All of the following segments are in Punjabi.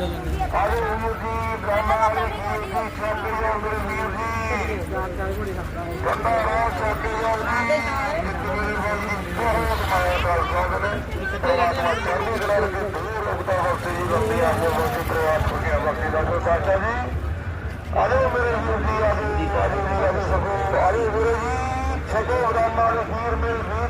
ਆਜੋ ਵੀਰ ਜੀ ਬ੍ਰਹਮਾ ਵਾਲੇ ਵੀਰ ਜੀ ਛੱਡ ਜਾਓ ਮੇਰੇ ਵੀਰ ਜੀ ਬੰਦਾ ਰਾਹ ਛੱਡ ਜਾਓ ਜੀ ਮੇਰੇ ਭਾਈ ਬਹੁਤ ਮਾਇਆ ਕਰ ਸਕਦੇ ਪਰਮਾਤਮਾ ਚੜ੍ਹਦੀ ਕਲਾ ਵਿੱਚ ਦੂਰ ਰੁਕਦਾ ਹੱਸੇ ਜੀ ਬੰਦੇ ਆ ਜੋ ਪ੍ਰਵਾਸ ਹੋ ਗਿਆ ਬਾਕੀ ਦਾ ਕੋਈ ਸਾਚਾ ਜੀ ਆਜੋ ਮੇਰੇ ਵੀਰ ਜੀ ਆਜੋ ਜੀ ਆਜੋ ਜੀ ਆਜੋ ਸਗੋ ਆਜੋ ਵੀਰ ਜੀ ਛੱਡੋ ਬ੍ਰਹਮਾ ਵਾਲੇ ਵੀਰ ਮਿਲ ਵੀ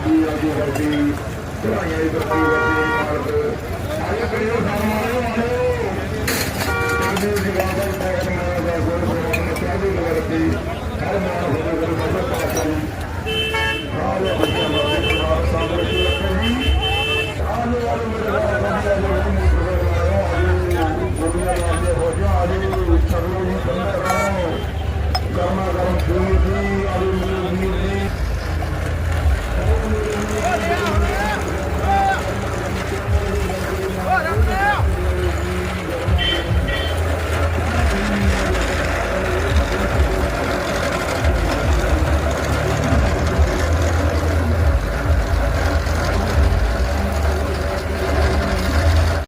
ਤੋਂ ਲੱਗੀ ਆ ਜੀ ਵਰਦੀ ਚੜਾਈਆਂ ਦੀ ਬੱਤੀ ਵਰਦੀ ਮਾਰਦ ਆਇਆ ਕਰਿਓ ਸਾਨੂੰ ਆਇਓ ਆਇਓ। ਚੰਦੇ ਦੀ ਬਾਬਾ ਦਾ ਮਾਇਆ ਦਾ ਗੋਲ ਗੋਲ ਚਾਹਦੀ ਵਰਦੀ ਹਰ ਮਾਨ ਹੋਵੇ